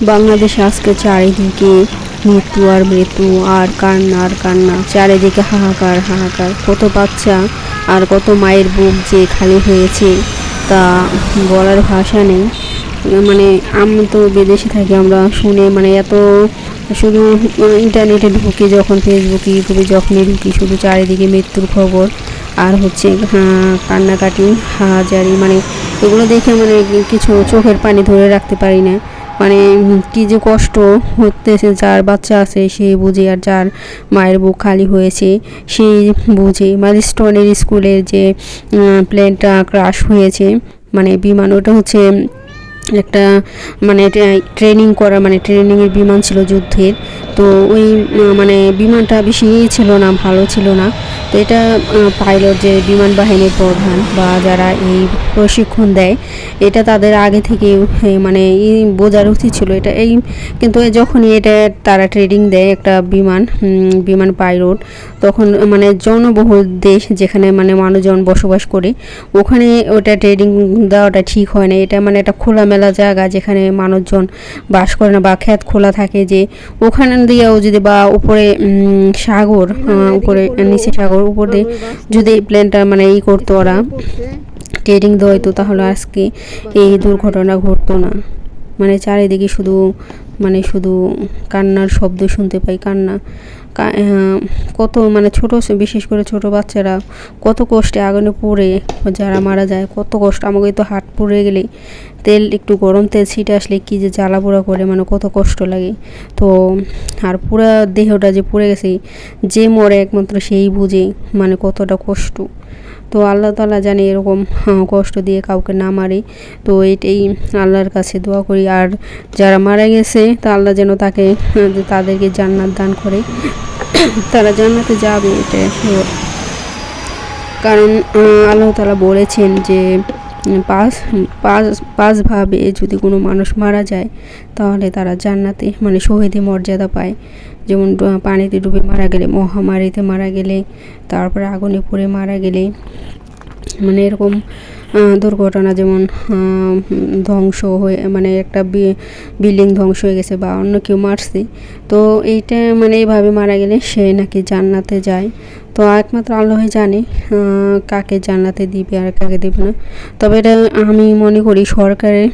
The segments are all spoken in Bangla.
বাংলাদেশে আজকে চারিদিকে মৃত্যু আর মৃত্যু, আর কান্না আর কান্না, চারিদিকে হাহাকার হাহাকার। কত বাচ্চা আর কত মায়ের বুক যে খালি হয়েছে তা বলার ভাষা নেই। মানে আমি তো বিদেশে থাকি, আমরা শুনে মানে এত শুধু ইন্টারনেটে ঢুকি, যখন ফেসবুকে ইউটিউবে যখনই ঢুকি, শুধু চারিদিকে মৃত্যুর খবর আর হচ্ছে কান্নাকাটি, হাজারি মানে এগুলো দেখে মানে কিছু চোখের পানি ধরে রাখতে পারি না। মানে কি যে কষ্ট হতেছে, যার বাচ্চা আছে সে বুঝে আর যার মায়ের বুক খালি হয়েছে সেই বুঝে। মানে স্টোনের স্কুলের যে প্লেনটা ক্রাশ হয়েছে মানে বিমান ওটা হচ্ছে একটা মানে ট্রেনিং করা মানে ট্রেনিংয়ের বিমান ছিল যুদ্ধের। তো ওই মানে বিমানটা বেশি ছিল না, ভালো ছিল না। তো এটা পাইলট যে বিমান বাহিনীর প্রধান বা যারা এই প্রশিক্ষণ দেয়, এটা তাদের আগে থেকে মানে বোঝার উচিত ছিল। এটা এই, কিন্তু যখনই এটা তারা ট্রেনিং দেয় একটা বিমান বিমান পাইলট, তখন মানে জনবহুল দেশ যেখানে মানে মানুষজন বসবাস করে, ওখানে ওটা ট্রেনিং দেওয়াটা ঠিক হয় না। এটা মানে একটা খোলামেলা জায়গা যেখানে মানুষজন বাস করে না বা ক্ষেত খোলা থাকে যে ওখানে দিয়েও যদি বা উপরে সাগর উপরে নিচে সাগর উপর দিয়ে যদি প্লেনটা মানে ই করতো ওরা ট্রেডিং দেওয়া হতো তাহলে আজকে এই দুর্ঘটনা ঘটতো না। মানে চারিদিকে শুধু মানে শুধু কান্নার শব্দ শুনতে পাই, কান্না। কত মানে ছোট বিশেষ করে ছোট বাচ্চারা কত কষ্টে আগুনে পড়ে যারা মারা যায়, কত কষ্ট। আমাকে তো হাত পুড়ে গেলে তেল, একটু গরম তেল ছিটে আসলে কি যে জ্বালা পোড়া করে মানে কত কষ্ট লাগে। তো আর পুরা দেহটা যে পুড়ে গেছে, যে মরে একমাত্র সেই বুঝে মানে কতটা কষ্ট। তো আল্লাহ তালা জানে এরকম কষ্ট দিয়ে কাউকে না মারে। তো এটাই আল্লাহর কাছে দোয়া করি। আর যারা মারা গেছে, তা আল্লাহ যেন তাকে তাদেরকে জান্নাত দান করে। তারা জান্নাতে যাবে এটা কারণ আল্লাহ তালা বলেছেন যে উম, পাঁচ পাঁচ পাঁচভাবে যদি কোনো মানুষ মারা যায় তাহলে তারা জান্নাতে মানে শহীদে মর্যাদা পায়। যেমন পানিতে ডুবে মারা গেলে মহামারীতে মারা গেলে তারপরে আগুনে পুড়ে মারা গেলে মানে এরকম দুর্ঘটনা যেমন ধ্বংস হয়ে মানে একটা বিল্ডিং ধ্বংস হয়ে গেছে বা অন্য কেউ মারছে তো এইটা মানে এইভাবে মারা গেলে সে নাকি জান্নাতে যায়। তো একমাত্র আল্লাহই জানে কাকে জান্নাতে দিবে আর কাকে দেবে না। তবে এটা আমি মনে করি সরকারের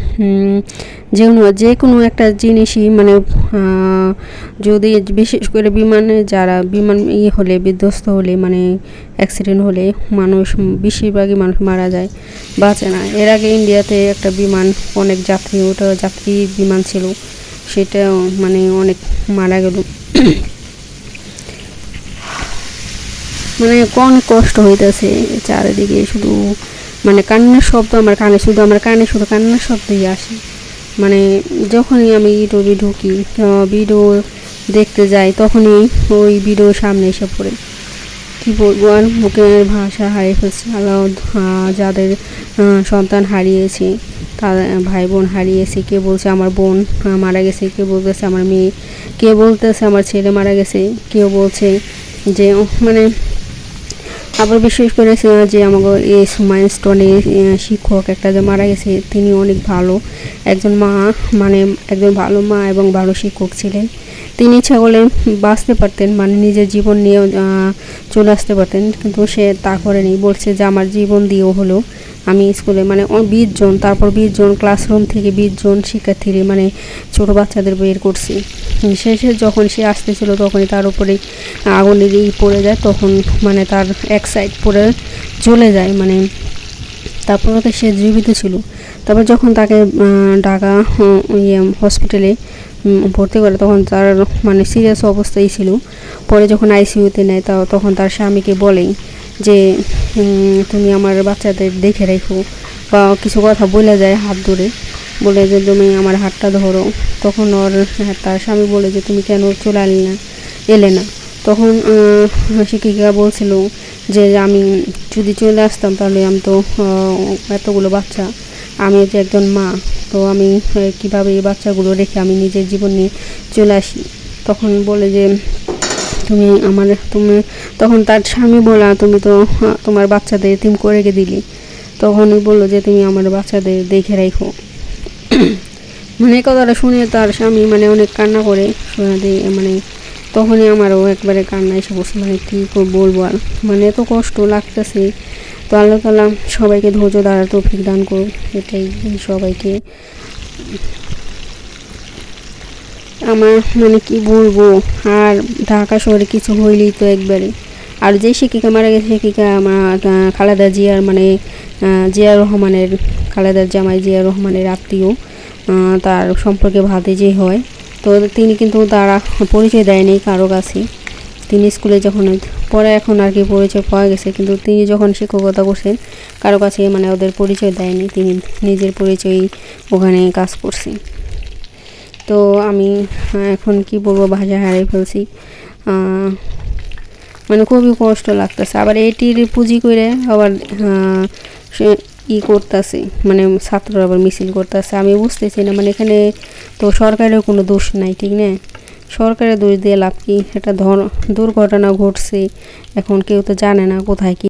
যে কোনো যে কোনো একটা জিনিসই মানে যদি বিশেষ করে বিমানে যারা, বিমান ইয়ে হলে, বিধ্বস্ত হলে মানে অ্যাক্সিডেন্ট হলে মানুষ বেশিরভাগই মানুষ মারা যায়, বাঁচে না। এর আগে ইন্ডিয়াতে একটা বিমান, অনেক যাত্রী, ওটা যাত্রী বিমান ছিল সেটা মানে অনেক মারা গেল। মানে অনেক কষ্ট হইতেছে চারিদিকে শুধু? মানে কান্নার শব্দ আমার কানে, শুধু আমার কানে, শুধু কান্নার শব্দই আসে। মানে যখনই আমি ইউটিউবে ঢুকি ভিডিও দেখতে যাই, তখনই ওই ভিডিও সামনে এসে পড়ে। কি বলব আর? মুখের ভাষা হারিয়ে ফেলছে। আল্লাহ যাদের সন্তান হারিয়েছে তাদের ভাই বোন হারিয়েছে, কে বলছে আমার বোন মারা গেছে, কে বলতেছে আমার মেয়ে, কে বলতেছে আমার ছেলে মারা গেছে, কেউ বলছে যে মানে আবার বিশেষ করে যে আমাকে এই মাইল স্টোনের শিক্ষক একটা যে মারা গেছে, তিনি অনেক ভালো। একজন মা মানে একজন ভালো মা এবং ভালো শিক্ষক ছিলেন। তিনি ছাগলে বাঁচতে পারতেন মানে নিজের জীবন নিয়ে চলে আসতে পারতেন। কিন্তু সে তা করেনি। বলছে যে, আমার জীবন দিয়েও হলো। আমি স্কুলে মানে বিশ জন, তারপর বিশ জন ক্লাসরুম থেকে বিশ জন শিক্ষার্থীর মানে ছোট বাচ্চাদের বের করছি। শেষে যখন সে আসতেছিল, তখনই তার উপরে আগুনের ই পড়ে যায়, তখন মানে তার এক সাইড পড়ে চলে যায় মানে তারপরে তো সে জীবিত ছিল। তারপর যখন তাকে ঢাকা ইয়ে হসপিটালে ভর্তি করে, তখন তার মানে সিরিয়াস অবস্থায় ছিল। পরে যখন আইসিইউতে নেয়, তা, তখন তার স্বামীকে বলেই যে তুমি আমার বাচ্চাদের দেখে রেখো বা কিছু কথা বলে যায় হাত ধরে বলে যে তুমি আমার হাতটা ধরো। তখন ওর হ্যাঁ, তার স্বামী বলে যে তুমি কেন চলে আলি না? এলে না। তখন শিক্ষিকা বলছিল যে আমি যদি চলে আসতাম তাহলে আমি তো এতগুলো বাচ্চা আমি যে একজন মা তো আমি কীভাবে এই বাচ্চাগুলো রেখে আমি নিজের জীবন নিয়ে চলে আসি? তখন বলে যে তুমি আমার, তুমি, তখন তার স্বামী বলা তুমি তো তোমার বাচ্চাদের এতিম করে দিলি। তখনই বলল যে, তুমি আমার বাচ্চাদের দেখে রাখো মানে কথাটা শুনে তার স্বামী মানে অনেক কান্না করে মানে তখনই আমারও একবারে কান্না এসে বসে মানে কী বলব আর? মানে এত কষ্ট লাগতেছে। তো আল্লাহ তালা সবাইকে ধৈর্য দ্বারা তৌফিক দান করুক, এটাই সবাইকে। আমার মানে কি বলব? আর ঢাকা শহরে কিছু হইলেই তো একবারে। আর যে শিক্ষিকা মারা গেছে, শিক্ষিকা আমার খালেদা জিয়ার মানে জিয়া রহমানের, খালেদা জামাই জিয়া রহমানের আত্মীয় তার সম্পর্কে ভাতে যে হয়, তো তিনি কিন্তু তারা পরিচয় দেয়নি কারও কাছে। তিনি স্কুলে যখন, পরে এখন আর কি পরিচয় পাওয়া গেছে, কিন্তু তিনি যখন শিক্ষকতা করছেন, কারও কাছে মানে ওদের পরিচয় দেয়নি, তিনি নিজের পরিচয়ই ওখানে কাজ করছেন। তো আমি এখন কি বলব, ভাজা হারিয়ে ফেলছি। মানে খুবই কষ্ট লাগতেছে। আবার এটির পুঁজি করে আবার ই করতেছে মানে ছাত্ররা আবার মিছিল করতেছে। আমি বুঝতেছি না মানে এখানে তো সরকারের কোনো দোষ নাই, ঠিক না? সরকারের দোষ দিয়ে লাভ কি? একটা ধর, দুর্ঘটনা ঘটছে, এখন কেউ তো জানে না কোথায় কি